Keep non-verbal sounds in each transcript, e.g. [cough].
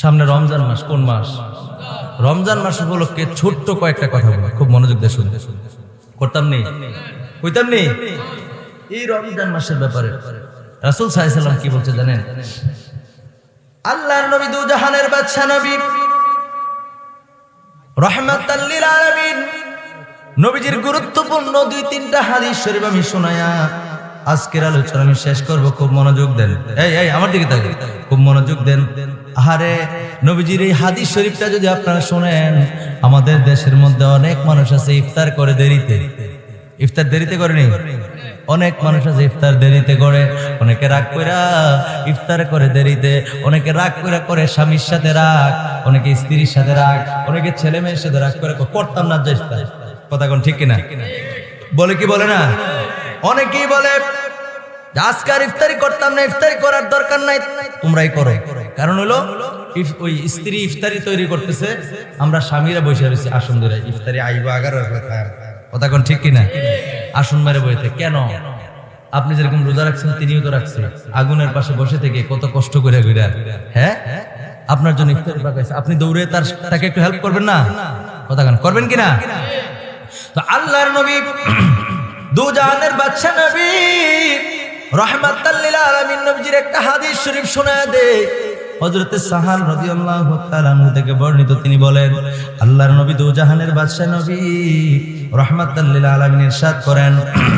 সামনে রমজান মাস, কোন মাস? রমজান মাস উপলক্ষে ছোট্ট কয়েকটা কথা বলি খুব মনোযোগ দিয়ে শুনতে করতাম নেই? কইতাম নেই? এই রমজান মাসের ব্যাপারে রাসূল সাল্লাল্লাহু কি বলছে জানেন? আল্লাহর নবী দু জাহানের বাদশা নবী, রহমাতাল লিল আলামিন, নবীজির গুরুত্বপূর্ণ দুই তিনটা হাদিস শরীফ আমি শোনায়া আজকের আলোচনা আমি শেষ করব, খুব মনোযোগ দেন। এই এই, আমার দিকে তাকে খুব মনোযোগ দেন। আহারে, নবীজির এই হাদিস শরীফটা যদি আপনারা শোনেন, আমাদের দেশের মধ্যে অনেক মানুষ আছে ইফতার করে দেরিতে। ইফতার দেরিতে করে নি? অনেক মানুষ আছে ইফতার দেরিতে করে, অনেকে রাগ কইরা ইফতার করে দেরিতে, অনেকে রাগ কইরা করে স্বামীর সাথে রাগ, অনেকে স্ত্রীর সাথে রাগ, অনেকে ছেলে মেয়ের সাথে রাগ করে করতাম না কথা কোন ঠিক কিনা? বলে কি বলে না? অনেকেই বলে আজকার ইফতারি করতাম না, ইফতারি করার দরকার নাই, তোমরাই করো। কারণ হলো ওই স্ত্রী ইফতারি তৈরি করতেছে, আমরা স্বামীরা বসে রয়েছি, আসন ধরে, ইফতারি আইবো আগারো কথা ঠিক কিনা? আসন মেরে বইতে কেন? আপনি যেরকম রোজা রাখছেন, তিনিও তো রাখছে। আগুনের পাশে বসে থেকে কত কষ্ট করে ঘুরে। হ্যাঁ? আপনার জন্য ইফতারি পাকাইছে আপনি দৌড়ে তার তাকে একটু হেল্প করবেন না? কথা কেন, করবেন কিনা? তো আল্লাহর নবী [clears throat] দু বাদশা নবী রহমাতাল্লিল আলামিন নবীজির একটা হাদিস শরীফ শোনায় দে। হযরতে সাহাল তাআলা আনহু থেকে বর্ণিত, তিনি বলেন, আল্লাহর নবী দু জাহানের বাদশা নবী রহমাতাল্লিল আলামিন ইরশাদ করেন,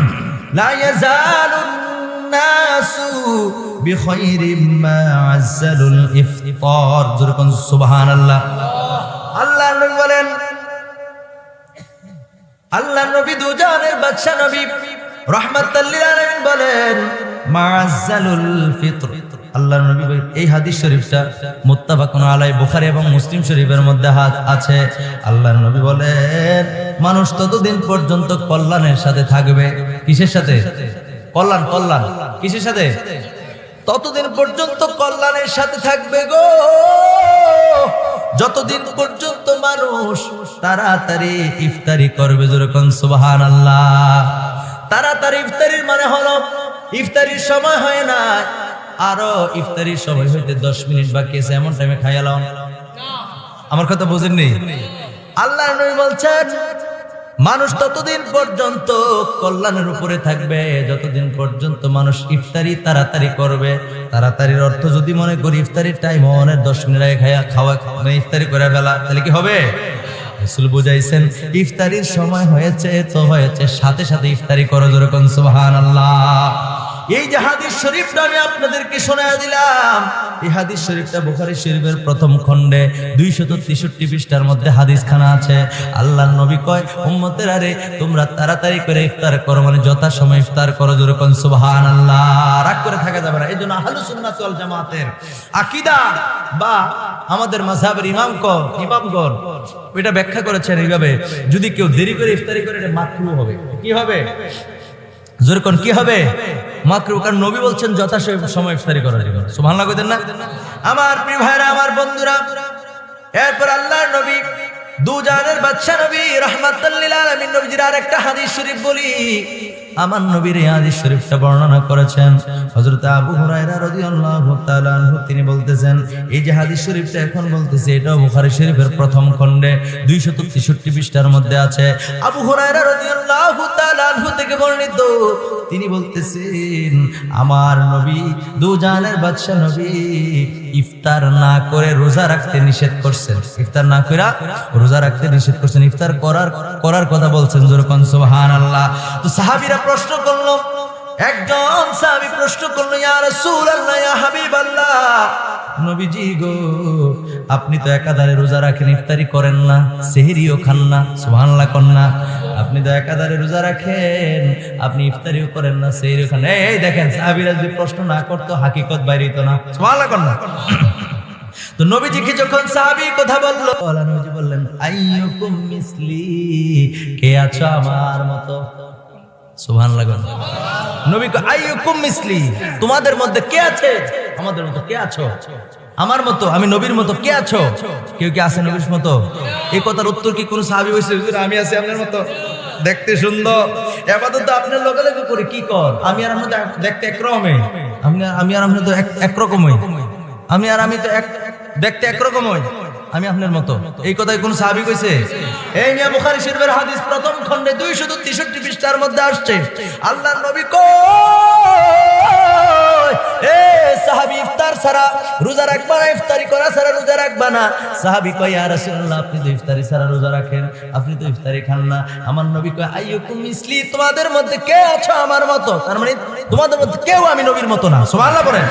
[clears throat] লা ইয়াজালুন নাসু বিখাইরিম মা আজ্জালুল ইফতার। যেরকম সুবহানাল্লাহ। আল্লাহর নবী বলেন আল্লাহ নবী দুজনের বাদশা নবী রহমাতাল্লিল আলামিন বলেন মাআজ্জালুল ফিত্র। আল্লাহর নবী এই হাদিস শরীফটা মুত্তাফাকুন আলাই বুখারী এবং মুসলিম শরীফের মধ্যে হাত আছে। আল্লাহর নবী বলেন, মানুষ ততদিন পর্যন্ত কল্যাণের সাথে থাকবে। কিসের সাথে? কল্যাণ কল্যাণ। কিসের সাথে? ততদিন পর্যন্ত কল্যাণের সাথে থাকবে গো। যতদিন পর্যন্ত মানুষ তাড়াতাড়ি ইফতারি করবে যেরকম সুবাহান আল্লাহ তাড়াতাড়ি ইফতারির মানে হলো, ইফতারির সময় হয় না আরও ইফতারির সময় হইতে দশ মিনিট বাকি আছে, এমন টাইমে খাইয়ালাম আমার কথা বুঝেননি? আল্লাহ বলছেন, মানুষ ততদিন পর্যন্ত কল্যাণের উপরে থাকবে, যতদিন পর্যন্ত মানুষ ইফতারি তাড়াতাড়ি করবে। তাড়াতাড়ির অর্থ যদি মনে করি, ইফতারির টাইম অনেক দশ মিনিট আগে খাইয়া খাওয়া মানে ইফতারি করে বেলা তাহলে কি হবে? রাসূল বুঝাইছেন, ইফতারির সময় হয়েছে, তো হয়েছে, সাথে সাথে ইফতারি করো যেরকম সুবহানাল্লাহ। এই যে হাদিস শরীফটা আমি আপনাদেরকে শোনায় দিলাম, এই হাদিস শরীফটা বুখারী শরীফের প্রথম খণ্ডে দুইশত তেষট্টি পৃষ্ঠার মধ্যে হাদিস খানা আছে। আল্লাহ নবী কয়, উম্মতের আরে, তোমরা তাড়াতাড়ি করে ইফতার করো মানে যথা সময় ইফতার করো যেরকম সুবহান আল্লাহ রাগ করে থাকা যাবে না। এই জন্য আহলু সুন্নাত জামাতের আকীদা বা আমাদের মাযহাবের ইমামগণ ইমামগণ এটা ব্যাখ্যা করেছেন এইভাবে, যদি কেউ দেরি করে ইফতারি করে, এটা মাকরু হবে। কি হবে? যেরকম কি হবে? মাকরু কারণ নবী বলছেন যথা সময় ইফতারি করার জন্য। সুবহানাল্লাহ কইতেন না? আমার প্রিয় ভাইরা, আমার বন্ধুরা, এরপর আল্লাহর নবী দু জাহানের বাদশা নবী, রাহমাতুল্লিল নবীজির আরেকটা হাদিস শরীফ বলি। আমার নবীর হাদিস শরীফটা বর্ণনা করেছেন হযরত আবু হুরায়রা রাদিয়াল্লাহু তাআলা আনহু। তিনি বলতেছেন, এই যে হাদিস শরীফটা এখন বলতেছে এটা বুখারী শরীফের প্রথম খণ্ডে 263 পৃষ্ঠার মধ্যে আছে। আবু হুরায়রা রাদিয়াল্লাহু তাআলা আনহু থেকে বর্ণিত তিনি বলতেছেন, আমার নবী, দুজানের বাদশা নবী, ইফতার না করে রোজা রাখতে নিষেধ করছেন। ইফতার না করে রোজা রাখতে নিষেধ করছেন। ইফতার করার করার কথা বলছেন যেরকম সুবহানাল্লাহ। তো সাহাবীরা প্রশ্ন করল, একজন সাহাবী প্রশ্ন করল, ইয়া রাসূলুল্লাহ, ইয়া হাবিবাল্লাহ, নবীজি গো আপনি তো একাধারে রোজা রাখেন ইফতারি করেন না, সেহরিও খান না, সুবহানাল্লাহ কন না। আপনি তো একাধারে রোজা রাখেন, আপনি ইফতারিও করেন না, সেহরিও খান এই দেখেন, সাহাবীরা যদি প্রশ্ন না করতো, হাকিকত বাইরে হইতো না। সুবহানাল্লাহ কন না। তো নবীজিকে যখন সাহাবী কথা বলল নবীজি বললেন, আইয়ুকুম মিসলি, কে আছো আমার মতো? সুবহানাল্লাহ কন। নবী আইয়ুকুম মিসলি, তোমাদের মধ্যে কে আছে? আমাদের মতো কে আছো? আমার মতো আমি নবীর মতো কে আছো? কেউ কি আছে নবীর মতো? এই কথার উত্তর কি কোন সাহাবী হুজুর, আমি আছি আপনার মতো। দেখতে সুন্দর। এবাদত তো আপনার লগে লগে করে কি কর? আমি আর আপনি দেখতে একরকমই। আমি আমি আর আপনি তো এক- একরকমই। আমি আর আমি তো এক দেখতে একরকম হয় আমি আপনার মতো। এই কথায় কোন সাহাবি কইছে এই মিয়া বুখারী শরীফের হাদিস প্রথম খণ্ডে 263 পৃষ্ঠার মধ্যে আসছে আল্লাহর নবী কই এ সাহাবী ইফতার রোজা রাখবা ইফতারি করা ছাড়া রোজা রাখবা না। সাহাবী কয়, ইয়া রাসূলুল্লাহ, আপনি তো ইফতারি ছাড়া রোজা রাখেন, আপনি তো ইফতারি খান না। আমার নবী কয়, আইয়ুকুম মিসলি, তোমাদের মধ্যে কে আছো আমার মতো? তার মানে তোমাদের মধ্যে কেউ আমি নবীর মতো না। সুবহানাল্লাহ বলেন।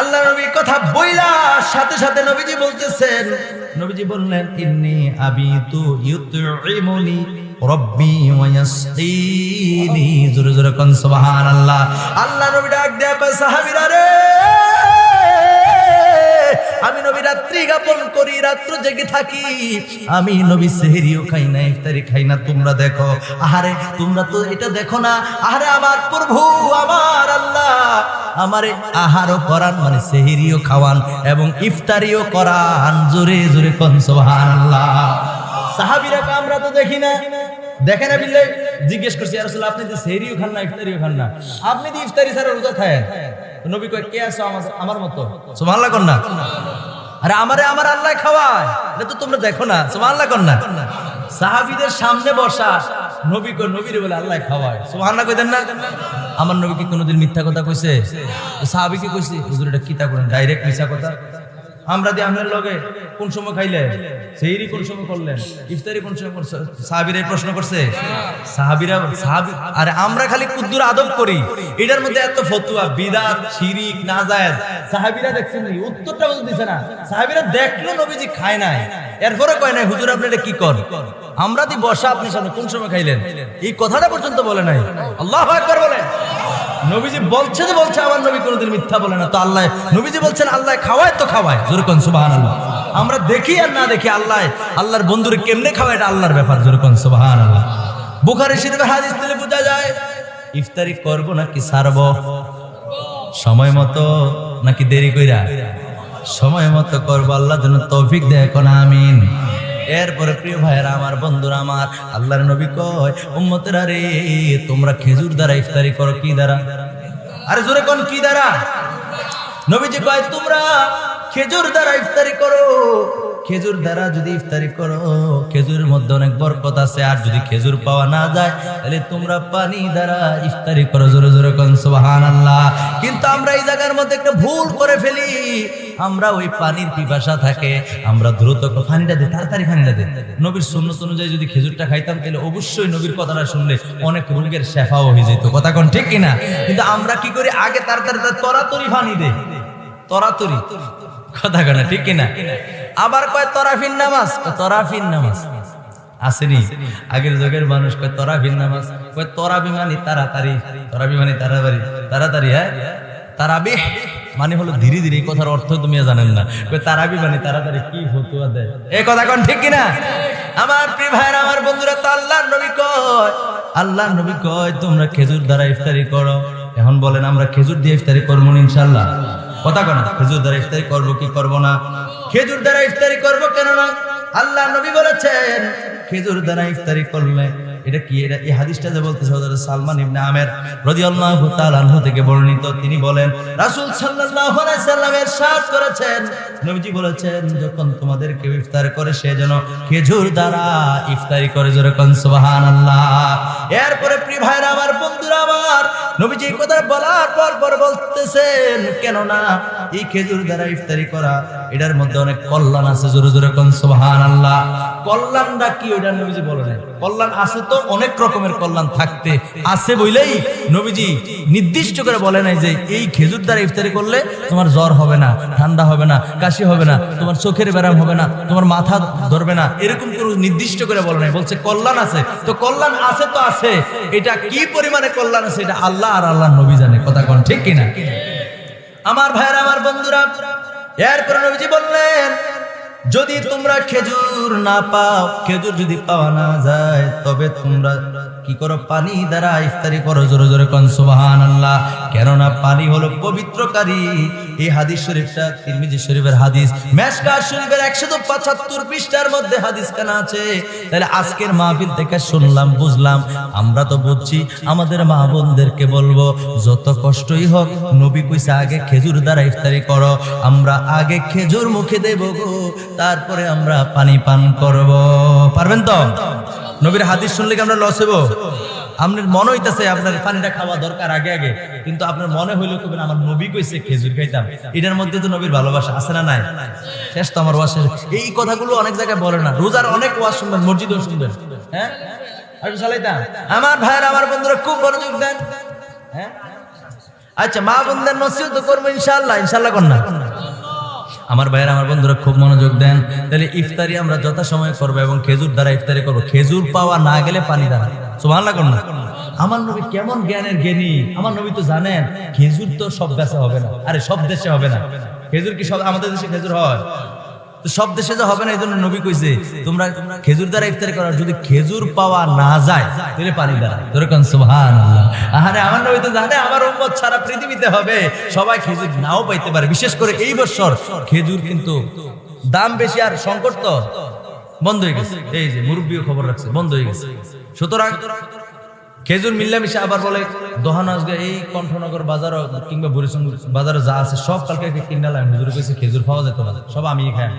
আল্লাহ নবীর কথা বইলা সাথে সাথে নবীজি বলতেছেন, নবীজি বললেন, ইন্নি আবিতু ইউতইমুনি আল্লাহ নবী আমি নবী রাত্রি করি জেগে থাকি। আমি নবী সেহরিও খাই না, ইফতারি খাই না, তোমরা দেখো। আহারে, তোমরা তো এটা দেখো না। আহারে, আমার প্রভু, আমার আল্লাহ। আমারে আহারও করান মানে সেহেরিও খাওয়ান এবং ইফতারিও করান। জোরে জোরে কোন, সুবহানাল্লাহ। সাহাবীরা কে আমরা তো দেখি না। দেখে না বিল্লে জিজ্ঞেস করছি আর রাসূল আপনি যে সেহরিও খান না, ইফতারিও খান না। আপনি যে ইফতারি ছাড়া রোজা খায় নবী কয়, কে আছো আমার মতো? সুবহানাল্লাহ কর না। আরে আমারে আমার আল্লাহ খাওয়ায়। এটা তো তোমরা দেখো না, সুবহানাল্লাহ কর না। সাহাবীদের সামনে বসা নবী কই নবীর বলে আল্লাহ খাওয়ায়। সুবহানাল্লাহ কইতেন না। আমার নবী কি কোনোদিন মিথ্যা কথা কইছে? সাহাবী কি কইছে? হুজুর, এটা কিতা করেন ডাইরেক্ট মিথ্যা কথা। আমরা দিয়ে আপনার লগে কোন সময় খাইলে? সেইরি কোন সময় করলেন? ইফতারি কোন সময় করছে? সাহাবীরা প্রশ্ন করছে। সাহাবীরা সাহাবী আরে আমরা খালি কুদ্দুর আদব করি। এটার মধ্যে এত ফতুয়া, বিদাত, শিরিক, নাজায়েজ। সাহাবীরা দেখছেন নাকি উত্তরটা বলতে দিছে না। সাহাবীরা দেখল নবীজি খায় নাই। এরপরে কয় নাই, হুজুর, আপনি এটা কি কর? আমরা দি বসা আপনি সামনে কোন সময় খাইলেন? এই কথাটা পর্যন্ত বলে নাই। আল্লাহু আকবার বলেন। নবীজি বলছে যে বলছে আমার নবী কোনোদিন মিথ্যা বলে না। তো আল্লাহ, নবীজি বলছেন, আল্লাহ খাওয়ায় তো খাওয়ায়। জোরকন সুবাহান আল্লাহ আমরা দেখি আর না দেখি আল্লাহ, আল্লাহর বন্ধুরে কেমনে খাওয়ায়, এটা আল্লাহর ব্যাপার জোরকন সুবাহান আল্লাহ বুখারি শরীফে হাদিস দিলে বোঝা যায়, ইফতারি করব নাকি সারব? সময় মতো নাকি দেরি কইরা? সময় মতো করব আল্লাহ যেন তৌফিক দেয়, কোন আমিন। এরপরে প্রিয় ভাইয়েরা, আমার বন্ধুরা, আমার আল্লাহর নবী কয়, উম্মতেরা রে তোমরা খেজুর দ্বারা ইফতারি করো কি দ্বারা? আরে জোরে কোন, কি দ্বারা? নবীজি কয়, তোমরা খেজুর দ্বারা ইফতারি করো খেজুর দ্বারা যদি ইফতারি করো, খেজুরের মধ্যে অনেক বরকত আছে, আর যদি খেজুর পাওয়া না যায়, তাহলে তোমরা পানি দ্বারা ইফতারি করো, জোরে জোরে কন কোন সুবহানাল্লাহ। কিন্তু আমরা এই জায়গার মধ্যে একটা ভুল করে ফেলি। আমরা ওই পানির পিপাসা থাকে, আমরা দ্রুত পানিটা দিই, তাড়াতাড়ি পানিটা দিই। নবীর সুন্নত অনুযায়ী যদি খেজুরটা খাইতাম, তাহলে অবশ্যই নবীর কথাটা শুনলে অনেক রোগের শেফাও হয়ে যেত। কথা কোন ঠিক কিনা? কিন্তু আমরা কি করি? আগে তাড়াতাড়ি তরাতরি পানি দেই। তরাতরি। কথা কেনা ঠিক কিনা? আবার কয় তরাফিন নামাজ? তরাফিন নামাজ। আসেনি? আগের যুগের মানুষ কয় তরাফিন নামাজ। কয় তরাবি মানে তাড়াতাড়ি, তরাবি মানে তাড়াতাড়ি তাড়াতাড়ি হ্যাঁ? তারাবি মানে হলো ধীরে ধীরে, এই কথার অর্থ তুমি জানেন না। তারাবি মানে তাড়াতাড়ি, কি ফতুয়া দেয়? এই কথা কোন ঠিক কিনা? আমার প্রিয় ভাইরা আমার বন্ধুরা, তো আল্লাহর নবী কয়, আল্লাহর নবী কয়, তোমরা খেজুর দ্বারা ইফতারি করো। এখন বলেন, আমরা খেজুর দিয়ে ইফতারি করব ইনশাল্লাহ কথা কেন খেজুর দ্বারা ইফতারি করব কি করব না? খেজুর দ্বারা ইফতারি করব কেন না আল্লাহ নবী বলেছেন খেজুর দ্বারা ইফতারি করলে এটা কি? এটা এই হাদিসটা যে বলতেছে হযরত সালমান ইবনে আমের রাদিয়াল্লাহু তাআলা আনহু থেকে বর্ণিত। তিনি বলেন, রাসূল সাল্লাল্লাহু আলাইহি সাল্লাম করেছেন। নবীজি বলেছেন, যখন তোমাদের কেউ ইফতার করে, সে যেন খেজুর দ্বারা ইফতারি করে জোরে কোন সুবহানাল্লাহ। এরপরে প্রিয় ভাইরা, আমার বন্ধুরা, আমার নবীজি এই কথা বলার পর পর বলতেছেন কেন না এই খেজুর দ্বারা ইফতারি করা, এটার মধ্যে অনেক কল্যাণ আছে, জোরে জোরে কোন, সুবহানাল্লাহ। কল্যাণটা কি? ওইটা নবীজি বলে নাই কল্যাণ আছে তো অনেক রকমের কল্যাণ থাকতে। আছে বইলেই নবীজি নির্দিষ্ট করে বলে নাই যে এই খেজুর দ্বারা ইফতারি করলে তোমার জ্বর হবে না, ঠান্ডা হবে না, কাশি হবে না, তোমার চোখের ব্যারাম হবে না, তোমার মাথা ধরবে না, এরকম কোনো নির্দিষ্ট করে বলে নাই। বলছে, কল্যাণ আছে। তো কল্যাণ আছে তো আছে, এটা কি পরিমাণে কল্যাণ আছে এটা আল্লাহ আর আল্লাহ নবী জানে, কথা কোন ঠিক কিনা? আমার ভাইয়ের, আমার বন্ধুরা, এরপরে নবীজি বললেন যদি তোমরা খেজুর না পাও, খেজুর যদি পাওয়া না যায়, তবে তোমরা কি করো? পানি দ্বারা ইফতারি করো। জোরে জোরে কন সুবহান আল্লাহ কেননা পানি হলো পবিত্রকারী এই হাদিস শরীফটা তিরমিজি শরীফের হাদিস। মেশকা শরীফের একশো পঁচাত্তর পৃষ্ঠার মধ্যে হাদিস কেনা আছে। তাহলে আজকের মাহফিল থেকে শুনলাম, বুঝলাম। আমরা তো বুঝছি, আমাদের মা বোনদেরকে বলব, যত কষ্টই হোক, নবী কইসা আগে খেজুর দ্বারা ইফতারি করো, আমরা আগে খেজুর মুখে দেব গো, তারপরে আমরা পানি পান করব। পারবেন তো? নবীর হাদিস শুনলে কি আমরা লস হইব? আপনার মনে হইতেছে আপনার পানিটা খাওয়া দরকার আগে আগে। কিন্তু আপনার মনে হইল কবেন আমার নবী কইছে খেজুর খাইতাম। এটার মধ্যে তো নবীর ভালোবাসা আছে না নাই? শেষ তো আমার ওয়াজ শেষ। এই কথাগুলো অনেক জায়গায় বলে না। রোজার অনেক ওয়াজ শুনবেন, মসজিদও শুনবেন। হ্যাঁ? আমার ভাইয়ের, আমার বন্ধুরা খুব মনোযোগ দেন। হ্যাঁ? আচ্ছা মা বোনদের নসিহত করব ইনশাল্লাহ ইনশাল্লাহ না। আমার ভাইয়ের, আমার বন্ধুরা খুব মনোযোগ দেন। তাহলে ইফতারি আমরা যথাসময়ে করব এবং খেজুর দ্বারা ইফতারি করব। খেজুর পাওয়া না গেলে পানি দ্বারা। আমার নবী কেমন জ্ঞানের জ্ঞানী? আমার নবী তো জানেন, খেজুর তো সব দেশে হবে না। আরে, সব দেশে হবে না। খেজুর কি সব আমাদের দেশে খেজুর হয়? তো সব দেশে যে হবে না এই জন্য নবী কইছে, তোমরা খেজুর দ্বারা ইফতারি করার যদি খেজুর পাওয়া না যায়, তাহলে পানি দ্বারা ধরে কোন সুবহান আল্লাহ আমার নবী তো জানে, আমার উম্মত সারা পৃথিবীতে হবে। সবাই খেজুর নাও পাইতে পারে। বিশেষ করে এই বছর খেজুর কিন্তু দাম বেশি আর সংকট তো বন্ধ হয়ে গেছে। এই যে মুরব্বীও খবর রাখছে, বন্ধ হয়ে গেছে। সুতরাং খেজুর মিল্লামিশে আবার বলে দোহানাজগা এই কণ্ঠনগর বাজার কিংবা বুড়িসং বাজারে যা আছে সব কালকে কিনালাম হুজুর কইছে খেজুর পাওয়া যেত না, সব আমি খাই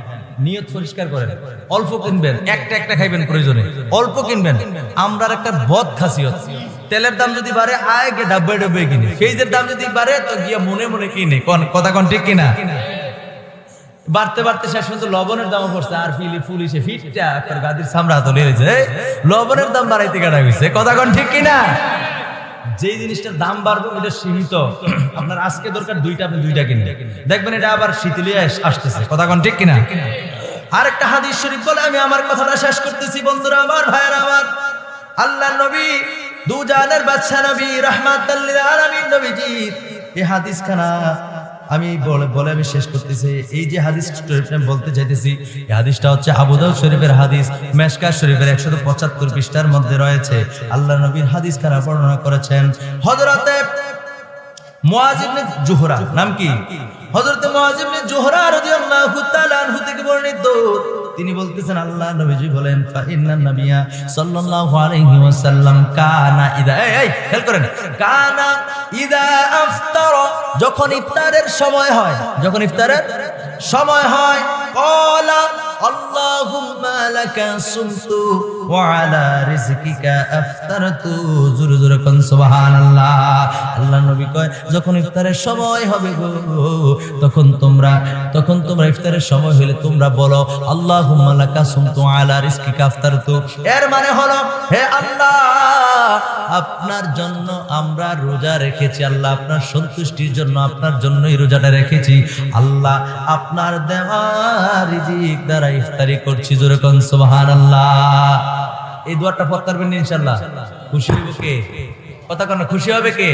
নিয়ত পরিষ্কার করেন, অল্প কিনবেন, একটা একটা খাইবেন প্রয়োজনে, অল্প কিনবেন। আমরার একটা বদ খাসিয়ত, তেলের দাম যদি বাড়ে, আয় গে ডাব্বে ডাব্বে কিনে। খেজের দাম যদি বাড়ে, তো গিয়া মনে মনে কিনে, কথা কোন ঠিক কিনা? বাড়তে বাড়তে শেষ পর্যন্ত লবণের দাম পড়ছে। আর ফিলি পুলিশে ফিটটা একটা গাদির সামরা তো লেগেছে লবণের দাম বাড়াইতে কাটা গেছে কথা কোন ঠিক কিনা? যেই জিনিসটার দাম বাড়বে ওটা সীমিত। আপনার আজকে দরকার দুইটা, আপনি দুইটা কিনলে দেখবেন এটা আবার শীতলিয়ে আসতেছে। কথা কোন ঠিক কিনা? আরেকটা হাদিস শরীফ বলে, আমি আমার কথাটা শেষ করতেছি, বন্ধুরা, আমার ভাইয়েরা আমার আল্লাহ নবী দু জানের বাদশা নবী রহমাতুল্লিল আলামিন নবীজি এই হাদিস খানা আমি বলে আমি শেষ করতেছি। এই যে হাদিস বলতে চাইতেছি, এই হাদিসটা হচ্ছে আবুদাউ শরীফের হাদিস, মেশকা শরীফের একশো পঁচাত্তর পৃষ্ঠার মধ্যে রয়েছে। আল্লাহ নবীর হাদিস খারাপ বর্ণনা করেছেন? হজরতে মোয়াজিবনে জোহরা, নাম কি? হজরতে মুয়াজিবনে জোহরা রাদিয়াল্লাহু তাআলা আনহু থেকে বর্ণিত। তিনি বলতেছেন, আল্লাহ নবীজি বলেন ফাইন্নান নবিয়া সাল্লাল্লাহু আলাইহি ওয়াসাল্লাম কানা ইদা এই, খেয়াল করেন। কানা ইদা আফতার যখন ইফতারের সময় হয়, যখন ইফতারের সময় হয়, কলা আল্লাহুম্মা লাকা সুমতু ওয়া আলা রিজকিকা আফতারতু। জোরে জোরে কোন সুবহানাল্লাহ। আল্লাহ নবী যখন ইফতারের সময় হবে গো, তখন তোমরা তখন তোমরা ইফতারের সময় হলে তোমরা বলো মানে হলো, হে আল্লাহ, আপনার জন্য আমরা রোজা রেখেছি, আল্লাহ আপনার সন্তুষ্টির জন্য আপনার জন্যই রোজাটা রেখেছি। আল্লাহ আপনার দেওয়া রিজিক দ্বারা ইফতারি করছি। কোন সুবহানাল্লাহ। এই দোয়াটা পড়তে পারবেন না ইনশাআল্লাহ। খুশি হবে কে? কথা কেন, খুশি হবে কে?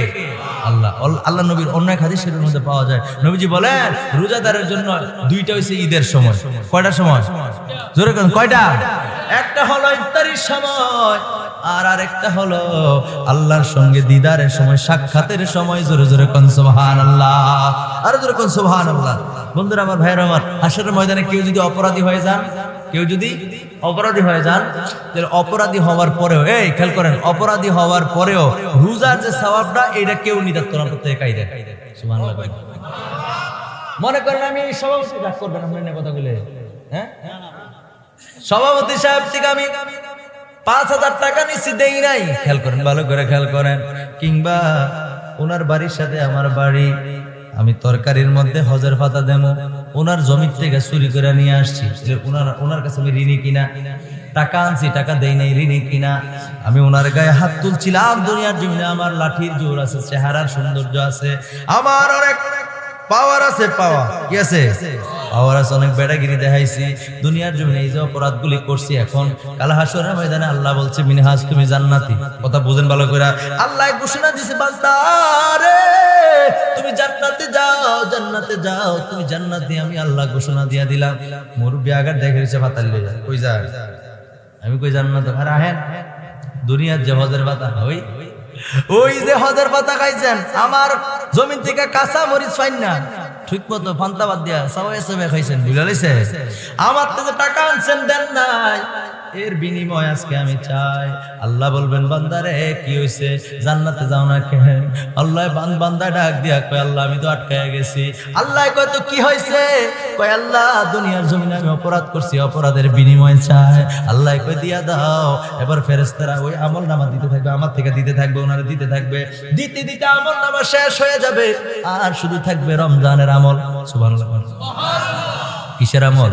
আল্লাহ আল্লাহ নবীর অন্য এক হাদিসের মধ্যে পাওয়া যায়। নবীজি বলেন, রোজাদারের জন্য দুইটা হইছে ঈদের সময়। কয়টার সময়? জোরে কোন, কয়টা? একটা হলো ইফতারির সময়, আর আরেকটা হলো আল্লাহর সঙ্গে দিদারের সময়, সাক্ষাতের সময়। জোরে জোরে কন কোন, সুবহানাল্লাহ। আর জোরে কোন, সুবহানাল্লাহ। বন্ধুরা, আমার ভাইয়ের, আমার হাসরের ময়দানে কেউ যদি অপরাধী হয়ে যান কেউ যদি অপরাধী হয়ে যান, তাহলে অপরাধী হওয়ার পরেও, এই খেয়াল করেন, অপরাধী হওয়ার পরেও রোজার যে সওয়াবটা এটা কেউ নিতে না করতে একাই দেয়। মনে করেন আমি সভাপতি রাগ করবেন, আপনার কথা বলে। হ্যাঁ? সভাপতি সাহেব থেকে আমি পাঁচ হাজার টাকা নিচ্ছি দেই নাই। খেয়াল করেন, ভালো করে খেয়াল করেন। কিংবা ওনার বাড়ির সাথে আমার বাড়ি আমি তরকারির মধ্যে হজের পাতা দেবো। ওনার জমির থেকে চুরি করে নিয়ে আসছি যে ওনার ওনার কাছে আমি ঋণী কিনা? টাকা আনছি, টাকা দেই নাই, ঋণী কিনা? আমি ওনার গায়ে হাত তুলছিলাম, দুনিয়ার জমিনে আমার লাঠির জোর আছে, চেহারার সৌন্দর্য আছে। আমার অনেক পাওয়ার আছে পাওয়া কি আছে? পাওয়ার আছে, অনেক বেড়াগিরি দেখাইছি। দুনিয়ার জমিনে এই যে অপরাধগুলি করছি এখন, কাল ময়দানে আল্লাহ বলছে, মিনহাজ, তুমি জান্নাতি। কথা বুঝেন ভালো করে আল্লাহ ঘোষণা দিছে বান্দারে তুমি জান্নাতে যাও জান্নাতে যাও, তুমি জান্নাতি। আমি আল্লাহ ঘোষণা দিয়া দিলাম। মুরব্বি আগার দেখে পাতাল লইয়া। কই যা আমি কই জান্নাত? আর আহেন, দুনিয়ার যে হজের পাতা ওই ওই যে হজের পাতা খাইছেন, আমার জমিন থেকে কাঁচা মরিচ পাইন না। ঠিক মতো ফান্তাবাদ দিয়া সবাই সবাই খাইছেন বুঝা আমার থেকে টাকা আনছেন দেন নাই। এর বিনিময় আজকে আমি চাই। আল্লাহ বলবেন বান্দারে কি হইছে? জান্নাতে যাও না কেন? আল্লাহ বান বান্দা ডাক দিয়া কয় আল্লাহ আমি তো আটকায় গেছি। আল্লাহ কয় তো কি হয়েছে কয় আল্লাহ দুনিয়ার জমিনে আমি অপরাধ করছি অপরাধের বিনিময় চাই। আল্লাহ কয় দিয়া দাও। এবার ফেরেস্তারা ওই আমল নামা দিতে থাকবে আমার থেকে দিতে থাকবে ওনারা দিতে থাকবে। দিতে দিতে আমল নামা শেষ হয়ে যাবে। আর শুধু থাকবে রমজানের আমল। সুবহানাল্লাহ। কিসের আমল?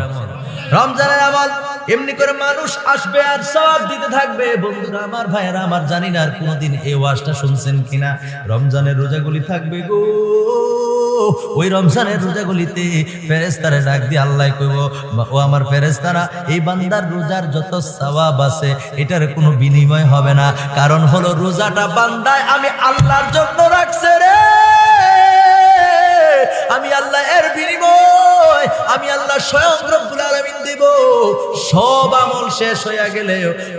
রমজানের আমল। এমনি করে মানুষ আসবে আর সব দিতে থাকবে। বন্ধুরা, আমার ভাইয়েরা, আমার জানি না আর কোনোদিন এই ওয়াজটা শুনছেন কিনা। রমজানের রোজাগুলি থাকবে গো। ওই রমজানের রোজাগুলিতে ফেরেস্তারে ডাক দিয়ে আল্লাহ কইব, ও আমার ফেরেস্তারা এই বান্দার রোজার যত সওয়াব আছে, এটার কোনো বিনিময় হবে না। কারণ হলো রোজাটা বান্দায় আমি আল্লাহর জন্য রাখছে রে। আমি আল্লাহ আমি আল্লাহ স্বয়ং রব্বুল আলামিন দিব। সব আমল শেষ হইয়া গেলে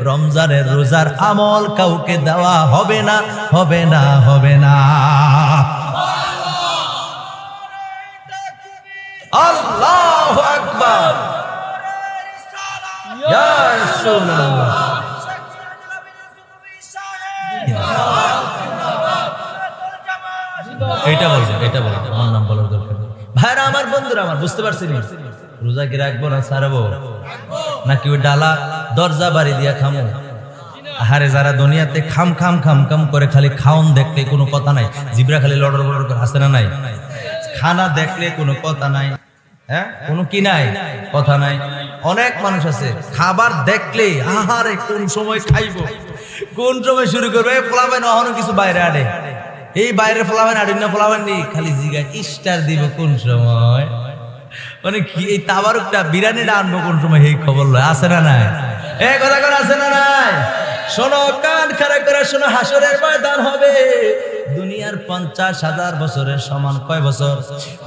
রমজানের রোজার আমল কাউকে দেওয়া হবে না হবে না হবে না। আল্লাহু আকবার। ইয়া রাসূলুল্লাহ। এটা বলব এটা বলব আমার নাম। ভাইরা আমার বন্ধুরা আমার, বুঝতে পারছি নি রোজা কি রাখব না সারবো নাকি ওই ডালা দরজা বাড়ি দিয়া খামো? আহারে যারা দুনিয়াতে খাম খাম খাম খাম করে খালি খাওন দেখলে কোনো কথা নাই। জিবরা খালি লড়র বড়র করে আসে না নাই? খানা দেখলে কোনো কথা নাই। হ্যাঁ? কোনো কি নাই? কথা নাই। অনেক মানুষ আছে, খাবার দেখলে আহারে কোন সময় খাইবো? কোন সময় শুরু করবে? ফলাবেন অহনো কিছু বাইরে আড়ে এই বাইরে ফলাবেন, আর অন্য ফলাবেন নি। খালি জিগা ইস্টার দিব কোন সময়? মানে কি, এই তাবারুকটা বিরিয়ানিটা আনব কোন সময়, এই খবর লয়। আছে না নাই? এ, কথা করে আছে না নাই? শোনো, কান খারাপ করে শোনো, হাসরের ময়দান হবে। দুনিয়ার পঞ্চাশ হাজার বছরের সমান কয় বছর?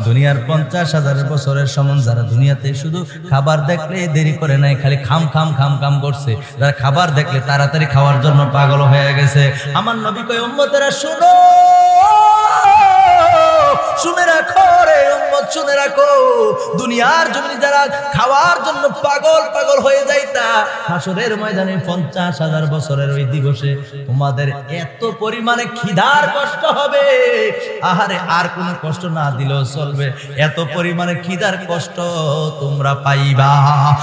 দুনিয়ার পঞ্চাশ হাজার বছরের সমান যারা দুনিয়াতে শুধু খাবার দেখলে দেরি করে নাই, খালি খাম খাম খাম খাম করছে। যারা খাবার দেখলে তাড়াতাড়ি খাওয়ার জন্য পাগল হয়ে গেছে। আমার নবী কয়, উম্মতেরা, শুনো! শুনে রাখো রে উম্মত, শুনে রাখো। দুনিয়ার যারা খাওয়ার জন্য পাগল পাগল হয়ে যাইতা হাসরের ময়দানে পঞ্চাশ হাজার বছরের ওই দিবসে তোমাদের এত পরিমাণে খিদার কষ্ট হবে। আহারে, আর কোনো কষ্ট না দিলেও চলবে। এত পরিমাণে খিদার কষ্ট তোমরা পাইবা।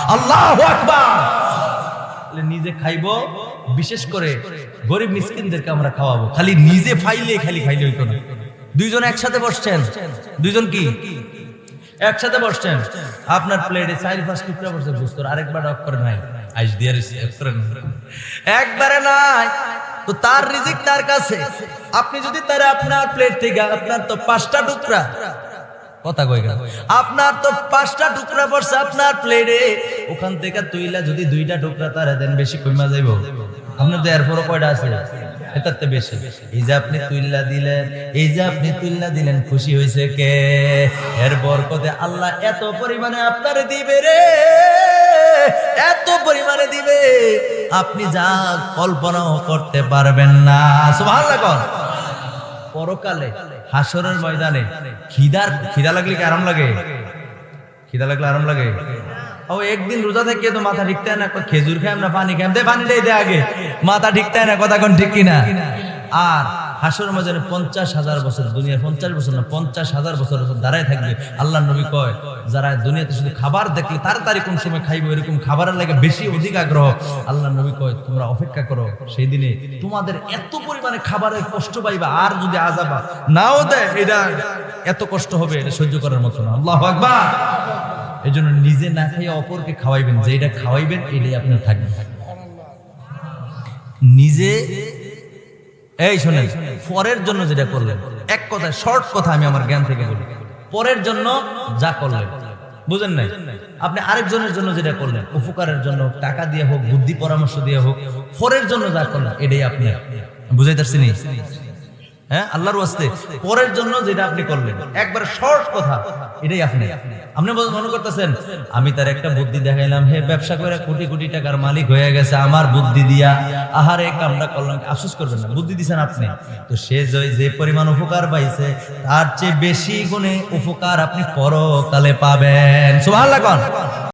আল্লাহ আকবার! নিজে খাইবো, বিশেষ করে গরিব মিসকিনদেরকে আমরা খাওয়াবো। খালি নিজে ফাইলে খালি খাইলে হইতো না। দুইজন একসাথে বসছেন। দুইজন কি? একসাথে বসছেন। আপনার প্লেটে চার পাঁচ টুকরা বসছে বুঝতো আরেকবার অফ করে নাই। আইস দিয়ে একবারে নাই। তো তার রিজিক তার কাছে। আপনি যদি তার আপনার প্লেট থেকে আপনার তো পাঁচটা টুকরা, কথা কই আপনার তো পাঁচটা টুকরা পড়ছে আপনার প্লেটে ওখান থেকে তুইলা যদি দুইটা টুকরা তারা দেন, বেশি কইমা যাইব? আপনার তো এরপরও কয়টা আছে? এটার তো বেশি। এই যে আপনি তুইল্লা দিলেন এই যে আপনি তুইল্লা দিলেন, খুশি হয়েছে কে? এর বরকতে আল্লাহ এত পরিমাণে আপনারে দিবে রে। এত পরিমাণে দিবে। আপনি যা কল্পনাও করতে পারবেন না। সুবহানাল্লাহ পরকালে হাসরের ময়দানে খিদার খিদা লাগলে কি আরাম লাগে? খিদা লাগলে আরাম লাগে? ও একদিন রোজা থেকে তো মাথা ঠিকতে না? খেজুর খাই আমরা, পানি খাই। দে পানি দে আগে। মাথা ঠিকতে না? কথা কোন ঠিক কিনা? আর হাসর ময়দানে পঞ্চাশ হাজার বছর, দুনিয়ার পঞ্চাশ বছর না, পঞ্চাশ হাজার বছর দাঁড়ায় থাকবে। আল্লাহ নবী কয়, যারা দুনিয়াতে শুধু খাবার দেখলে তাড়াতাড়ি কোন সময় খাইবো এরকম খাবারের লাগে বেশি অধিক আগ্রহ। আল্লাহ নবী কয়, তোমরা অপেক্ষা করো, সেই দিনে তোমাদের এত পরিমাণে খাবারের কষ্ট পাইবা, আর যদি আজাবা নাও দেয়, এটা এত কষ্ট হবে, এটা সহ্য করার মতো না। আল্লাহ আকবার। এই জন্য নিজে না খাইয়ে অপরকে খাওয়াইবেন যেটা খাওয়াইবেন এটাই আপনার থাকবে। নিজে, এই শোনেন, পরের জন্য যেটা করলেন, এক কথা শর্ট কথা আমি আমার জ্ঞান থেকে বলি। পরের জন্য যা করলেন, বুঝেন নাই? আপনি আরেকজনের জন্য যেটা করলেন, উপকারের জন্য টাকা দিয়ে হোক, বুদ্ধি পরামর্শ দিয়ে হোক, পরের জন্য যা করলেন, এটাই আপনি বুঝাইতে পারছি নি? হ্যাঁ? আল্লাহর ওয়াস্তে। পরের জন্য যেটা আপনি করলেন, একবার শর্ট কথা, এটাই আপনি। আপনি মনে করতেছেন, আমি তার একটা বুদ্ধি দেখাইলাম, হে ব্যবসা করে কোটি কোটি টাকার মালিক হয়ে গেছে, আমার বুদ্ধি দিয়া, আহারে এই কামটা করলাম, আফসোস করবেন না, বুদ্ধি দিছেন আপনি। তো সে যে- পরিমাণ উপকার পাইছে, তার চেয়ে বেশি গুণে উপকার আপনি পরকালে পাবেন। সুবহানাল্লাহ কোন।